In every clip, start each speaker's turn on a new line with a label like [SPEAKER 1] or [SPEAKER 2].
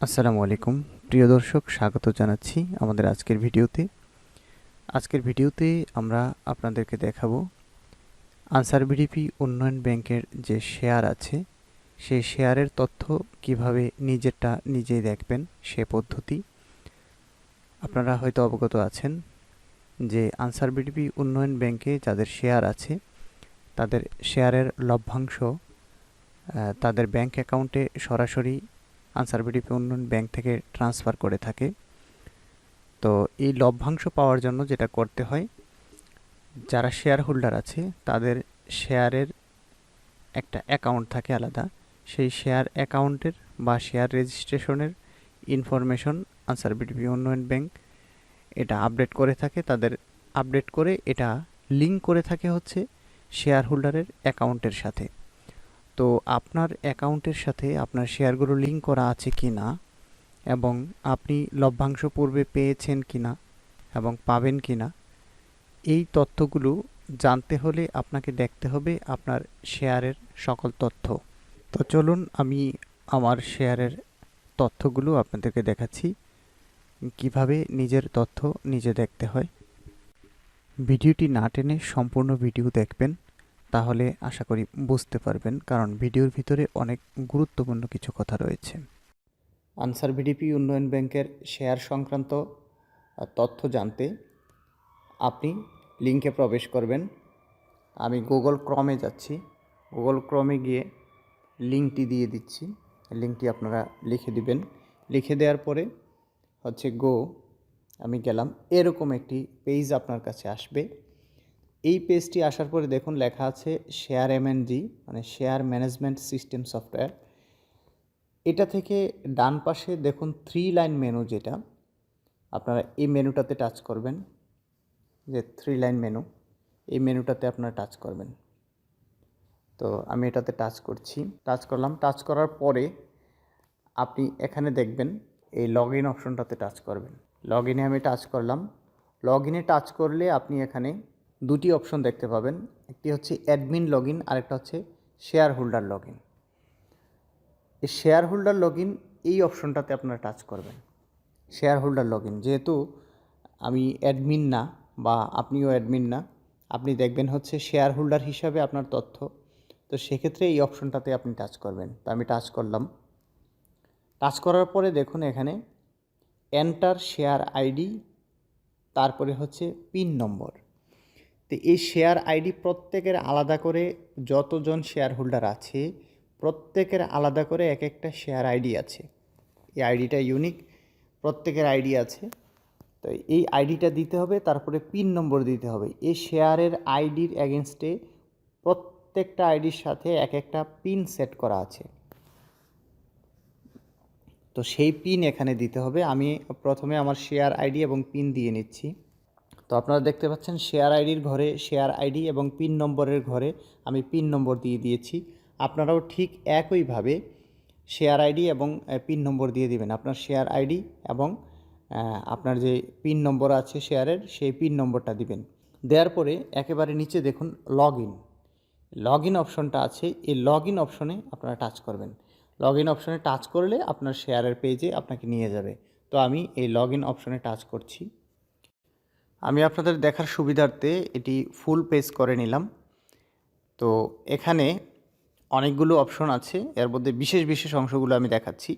[SPEAKER 1] আসসালামু আলাইকুম। প্রিয় দর্শক, স্বাগত জানাচ্ছি আমাদের আজকের ভিডিওতে। আজকের ভিডিওতে আমরা আপনাদেরকে দেখাবো আনসার বিডিপি উন্নয়ন ব্যাংকের যে শেয়ার আছে, সেই শেয়ারের তথ্য কীভাবে নিজেরটা নিজেই দেখবেন, সে পদ্ধতি। আপনারা হয়তো অবগত আছেন যে আনসার বিডিপি উন্নয়ন ব্যাংকে যাদের শেয়ার আছে, তাদের শেয়ারের লভ্যাংশ তাদের ব্যাংক অ্যাকাউন্টে সরাসরি আনসার বিডিপি উন্নয়ন ব্যাংক থেকে ট্রান্সফার করে থাকে। তো এই লভ্যাংশ পাওয়ার জন্য যেটা করতে হয়, যারা শেয়ার হোল্ডার আছে, তাদের শেয়ারের একটা অ্যাকাউন্ট থাকে আলাদা। সেই শেয়ার অ্যাকাউন্টের বা শেয়ার রেজিস্ট্রেশনের information Ansar VDP Unnayan bank এটা আপডেট করে থাকে। তাদের আপডেট করে এটা লিঙ্ক করে থাকে হচ্ছে শেয়ার হোল্ডারের অ্যাকাউন্টের সাথে। তো আপনার অ্যাকাউন্টের সাথে আপনার শেয়ারগুলো লিঙ্ক করা আছে কি না এবং আপনি লভ্যাংশ পূর্বে পেয়েছেন কি না এবং পাবেন কি না এই তথ্যগুলো জানতে হলে আপনাকে দেখতে হবে আপনার শেয়ারের সকল তথ্য। তো চলুন আমি আমার শেয়ারের তথ্যগুলো আপনাদেরকে দেখাচ্ছি, কীভাবে নিজের তথ্য নিজে দেখতে হয়। ভিডিওটি না টেনে সম্পূর্ণ ভিডিও দেখবেন। তাহলে আশা করি বুঝতে পারবেন, কারণ ভিডিওর ভিতরে অনেক গুরুত্বপূর্ণ কিছু কথা রয়েছে। আনসার ভিডিপি উন্নয়ন ব্যাংকের শেয়ার সংক্রান্ত তথ্য জানতে আপনি লিঙ্কে প্রবেশ করবেন। আমি গুগল ক্রমে যাচ্ছি। গুগল ক্রমে গিয়ে লিঙ্কটি দিয়ে দিচ্ছি। লিঙ্কটি আপনারা লিখে দিবেন। লিখে দেওয়ার পরে হচ্ছে গো, আমি গেলাম। এরকম একটি পেজ আপনার কাছে আসবে। এই পেজটি আসার পরে দেখুন লেখা আছে শেয়ার এমএনজি মানে শেয়ার ম্যানেজমেন্ট সিস্টেম সফটওয়্যার এটা থেকে ডান পাশে দেখুন থ্রি লাইন মেনু যেটা, আপনারা এই মেনুটাতে টাচ করবেন, যে থ্রি লাইন মেনু এই মেনুটাতে আপনারা টাচ করবেন। তো আমি এটাতে টাচ করছি টাচ করলাম টাচ করার পরে আপনি এখানে দেখবেন এই লগ ইন অপশনটাতে টাচ করবেন। লগ ইনে আমি টাচ করলাম। লগ ইনে টাচ করলে আপনি এখানে দুটি অপশন দেখতে পাবেন। একটি হচ্ছে অ্যাডমিন লগ ইন আরেকটা হচ্ছে শেয়ার হোল্ডার লগ ইন এই শেয়ার হোল্ডার লগ ইন এই অপশনটাতে আপনারা টাচ করবেন। শেয়ার হোল্ডার লগ ইন যেহেতু আমি অ্যাডমিন না বা আপনিও অ্যাডমিন না, আপনি দেখবেন হচ্ছে শেয়ার হোল্ডার হিসাবে আপনার তথ্য। তো সেক্ষেত্রে এই অপশনটাতে আপনি টাচ করবেন। তো আমি টাচ করলাম। টাচ করার পরে দেখুন এখানে এন্টার শেয়ার আইডি, তারপরে হচ্ছে পিন নম্বর। তো এই শেয়ার আইডি প্রত্যেকের আলাদা করে যতজন শেয়ার হোল্ডার আছে, প্রত্যেকের আলাদা করে এক একটা শেয়ার আইডি আছে। এই আইডিটা ইউনিক প্রত্যেকের আইডি আছে। তো এই আইডিটা দিতে হবে, তারপরে পিন নম্বর দিতে হবে। এই শেয়ারের আইডির এগেনস্টে প্রত্যেকটা আইডির সাথে এক একটা পিন সেট করা আছে। তো সেই পিন এখানে দিতে হবে। আমি প্রথমে আমার শেয়ার আইডি এবং পিন দিয়ে নিচ্ছি। তো আপনারা দেখতে পাচ্ছেন শেয়ার আইডির ঘরে শেয়ার আইডি এবং পিন নম্বরের ঘরে আমি পিন নম্বর দিয়ে দিয়েছি। আপনারাও ঠিক একইভাবে শেয়ার আইডি এবং পিন নম্বর দিয়ে দিবেন। আপনার শেয়ার আইডি এবং আপনার যে পিন নম্বর আছে শেয়ারের সেই পিন নম্বরটা দিবেন। দেওয়ার পরে একেবারে নিচে দেখুন লগ ইন লগ ইন অপশনটা আছে। এই লগ ইন অপশনে আপনারা টাচ করবেন। লগ ইন অপশনে টাচ করলে আপনার শেয়ারের পেজে আপনাকে নিয়ে যাবে। তো আমি এই লগ ইন অপশনে টাচ করছি। আমি আপনাদের দেখার সুবিধার্থে এটি ফুল পেজ করে নিলাম। তো এখানে অনেকগুলো অপশন আছে, এর মধ্যে বিশেষ বিশেষ অংশগুলো আমি দেখাচ্ছি।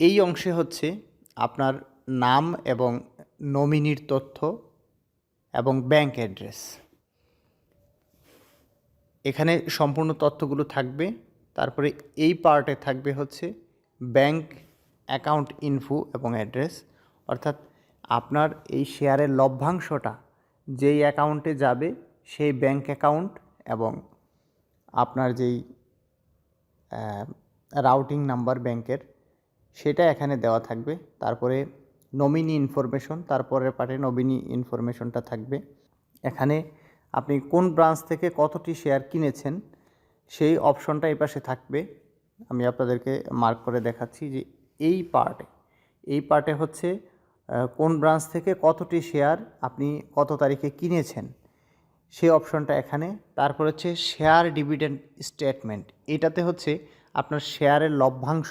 [SPEAKER 1] এই অংশে হচ্ছে আপনার নাম এবং নমিনির তথ্য এবং ব্যাংক অ্যাড্রেস এখানে সম্পূর্ণ তথ্যগুলো থাকবে, তারপরে এই পার্টে থাকবে হচ্ছে ব্যাংক অ্যাকাউন্ট ইনফো এবং অ্যাড্রেস অর্থাৎ আপনার এই শেয়ারের লভ্যাংশটা যেই অ্যাকাউন্টে যাবে, সেই ব্যাংক অ্যাকাউন্ট এবং আপনার যেই রাউটিং নাম্বার ব্যাংকের, সেটা এখানে দেওয়া থাকবে। তারপরে নমিনি ইনফরমেশন তারপরের পার্টে নমিনি ইনফরমেশনটা থাকবে। এখানে আপনি কোন ব্রাঞ্চ থেকে কতটি শেয়ার কিনেছেন, সেই অপশনটা এই পাশে থাকবে। আমি আপনাদেরকে মার্ক করে দেখাচ্ছি যে এই পার্টে এই পার্টে হচ্ছে কোন ব্রাঞ্চ থেকে কতটি শেয়ার আপনি কত তারিখে কিনেছেন? সেই অপশনটা এখানে। তারপর হচ্ছে শেয়ার ডিভিডেন্ড স্টেটমেন্ট। এটাতে হচ্ছে আপনার শেয়ারের লভ্যাংশ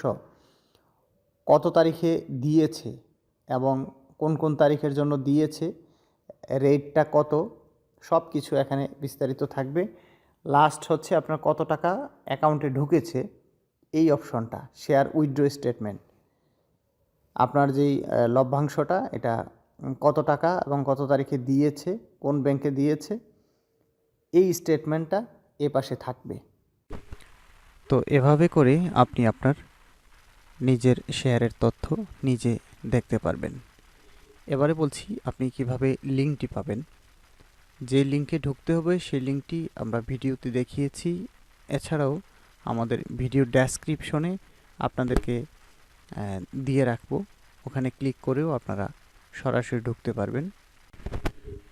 [SPEAKER 1] কত তারিখে দিয়েছে এবং কোন কোন তারিখের জন্য দিয়েছে, রেটটা কত সব কিছু এখানে বিস্তারিত থাকবে। লাস্ট হচ্ছে আপনার কত টাকা অ্যাকাউন্টে ঢুকেছে, এই অপশনটা, শেয়ার উইথড্র স্টেটমেন্ট। আপনার যেই লভ্যাংশটা, এটা কত টাকা এবং কত তারিখে দিয়েছে, কোন ব্যাংকে দিয়েছে, এই স্টেটমেন্টটা এ পাশে থাকবে। তো এভাবে করে আপনি আপনার নিজের শেয়ারের তথ্য নিজে দেখতে পারবেন। এবারে বলছি, আপনি কীভাবে লিঙ্কটি পাবেন? যে লিঙ্কে ঢুকতে হবে, সেই লিঙ্কটি আমরা ভিডিওতে দেখিয়েছি। এছাড়াও আমাদের ভিডিও ডেসক্রিপশনে আপনাদেরকে দিয়ে রাখব। ওখানে ক্লিক করেও আপনারা সরাসরি ঢুকতে পারবেন।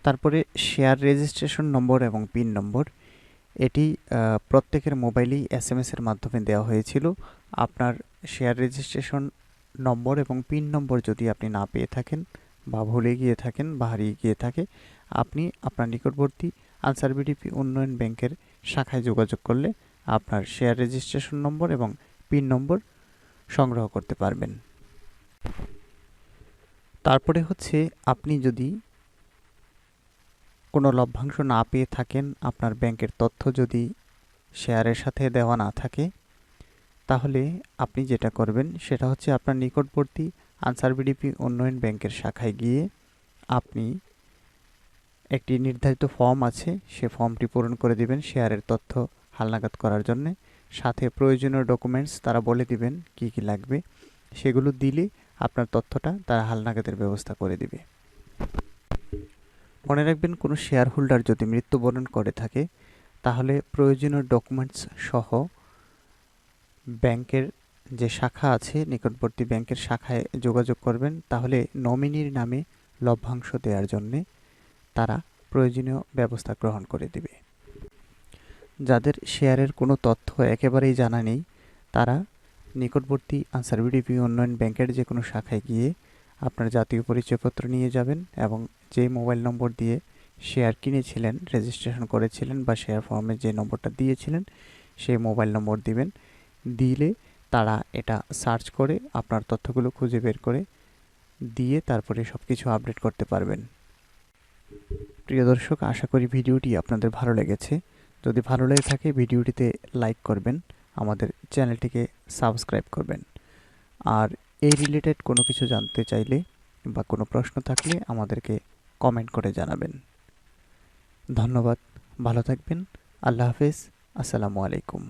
[SPEAKER 1] তারপরে শেয়ার রেজিস্ট্রেশন নম্বর এবং পিন নম্বর এটি প্রত্যেকের মোবাইলেই এস এম এসের মাধ্যমে দেওয়া হয়েছিল। আপনার শেয়ার রেজিস্ট্রেশন নম্বর এবং পিন নম্বর যদি আপনি না পেয়ে থাকেন বা ভুলে গিয়ে থাকেন বা হারিয়ে গিয়ে থাকে, আপনি আপনার নিকটবর্তী আনসার বিডিপি উন্নয়ন ব্যাংকের শাখায় যোগাযোগ করলে আপনার শেয়ার রেজিস্ট্রেশন নম্বর এবং পিন নম্বর সংগ্রহ করতে পারবেন। তারপরে হচ্ছে আপনি যদি কোনো লভ্যাংশ না পেয়ে থাকেন, আপনার ব্যাংকের তথ্য যদি শেয়ারের সাথে দেওয়া না থাকে, তাহলে আপনি যেটা করবেন সেটা হচ্ছে আপনার নিকটবর্তী আনসার বিডিপি উন্নয়ন ব্যাংকের শাখায় গিয়ে আপনি একটি নির্ধারিত ফর্ম আছে, সে ফর্মটি পূরণ করে দিবেন শেয়ারের তথ্য হালনাগাদ করার জন্য। সাথে প্রয়োজনীয় ডকুমেন্টস তারা বলে দিবেন কি কি লাগবে, সেগুলো দিলে আপনার তথ্যটা তারা হালনাগাদের ব্যবস্থা করে দিবে। মনে রাখবেন, কোনো শেয়ার হোল্ডার যদি মৃত্যুবরণ করে থাকে, তাহলে প্রয়োজনীয় ডকুমেন্টস সহ ব্যাংকের যে শাখা আছে, নিকটবর্তী ব্যাংকের শাখায় যোগাযোগ করবেন, তাহলে নমিনির নামে লভ্যাংশ দেওয়ার জন্যে তারা প্রয়োজনীয় ব্যবস্থা গ্রহণ করে দিবে। যাদের শেয়ারের কোনো তথ্য একেবারেই জানা নেই, তারা নিকটবর্তী আনসার বিডিপি উন্নয়ন ব্যাংকের যে কোনো শাখায় গিয়ে আপনার জাতীয় পরিচয়পত্র নিয়ে যাবেন এবং যে মোবাইল নম্বর দিয়ে শেয়ার কিনেছিলেন, রেজিস্ট্রেশন করেছিলেন বা শেয়ার ফর্মে যে নম্বরটা দিয়েছিলেন, সেই মোবাইল নম্বর দিবেন। দিলে তারা এটা সার্চ করে আপনার তথ্যগুলো খুঁজে বের করে দিয়ে তারপরে সব কিছু আপডেট করতে পারবেন। প্রিয় দর্শক, আশা করি ভিডিওটি আপনাদের ভালো লেগেছে। যদি ভালো লেগে থাকে ভিডিওটিতে লাইক করবেন, আমাদের চ্যানেলটিকে সাবস্ক্রাইব করবেন। আর এই রিলেটেড কোনো কিছু জানতে চাইলে বা কোনো প্রশ্ন থাকলে আমাদেরকে কমেন্ট করে জানাবেন। ধন্যবাদ, ভালো থাকবেন, আল্লাহ হাফেজ, আসসালামু আলাইকুম।